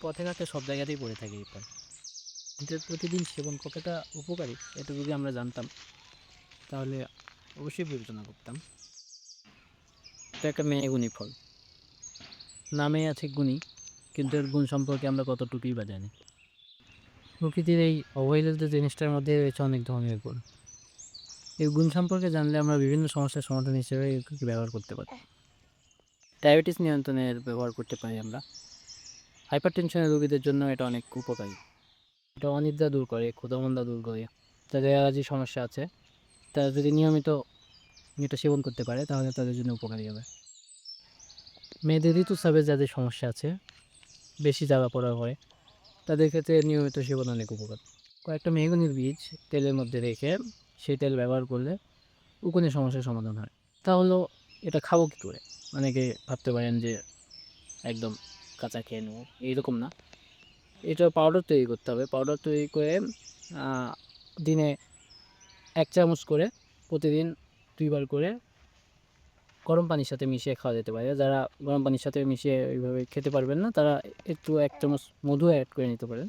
পথে ঘাটে সব জায়গাতেই পড়ে থাকে এই ফল কিন্তু প্রতিদিন সেবন কতটা উপকারী এটা যদি আমরা জানতাম তাহলে অবশ্যই বিবেচনা করতাম। এটা একটা মেগুনি ফল। নামে আছে গুণী কিন্তু এর গুণ সম্পর্কে আমরা কতটুকুই বা জানি। প্রকৃতির এই অবহেলিত জিনিসটার মধ্যে রয়েছে অনেক ধরনের গুণ। এই গুণ সম্পর্কে জানলে আমরা বিভিন্ন সমস্যার সমাধান হিসেবে ব্যবহার করতে পারি। ডায়াবেটিস নিয়ন্ত্রণের ব্যবহার করতে পারি আমরা। হাইপার টেনশনের রোগীদের জন্য এটা অনেক উপকারী। এটা অনিদ্রা দূর করে, ক্ষুধামন্দা দূর করে, যাদের অ্যালার্জি সমস্যা আছে, তারা যদি নিয়মিত এটা সেবন করতে পারে, তাহলে তাদের জন্য উপকারী হবে। মেয়েদের ঋতুস্রাবের যাদের সমস্যা আছে, বেশি জ্বালা পড়া হয়, তাদের ক্ষেত্রে নিয়মিত সেবন অনেক উপকার। কয়েকটা মেহগনির বীজ তেলের মধ্যে রেখে সেই তেল ব্যবহার করলে উকুনের সমস্যার সমাধান হয়। তা হলো এটা খাব কী করে? অনেকে ভাবতে পারেন যে একদম কাঁচা খেয়ে নেব। এইরকম না। এটা পাউডার তৈরি করতে হবে। পাউডার তৈরি করে দিনে এক চামচ করে প্রতিদিন দুইবার করে গরম পানির সাথে মিশিয়ে খাওয়া যেতে পারে। যারা গরম পানির সাথে মিশিয়ে ওইভাবে খেতে পারবেন না, তারা একটু এক চামচ মধু অ্যাড করে নিতে পারেন।